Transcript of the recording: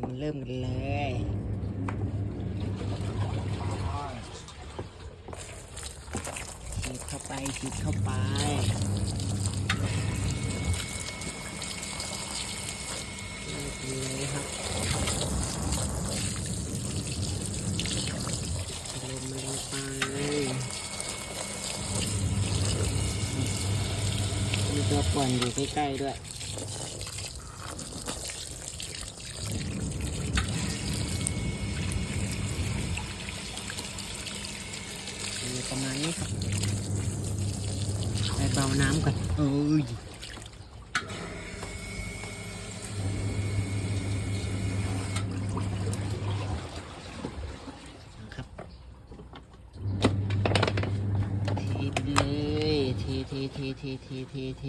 มันเริ่มกันเลยฉีดเข้าไปฉีดเข้าไปเริ่มกันเลยครับเริ่มมันลงไปมีตัวป่อนอยู่ใกล้ๆด้วย ประมาณนี้ครับไปเบาน้ำก่อนเอ้ยครับเทไปเลยเทเทเทเทเทเทเท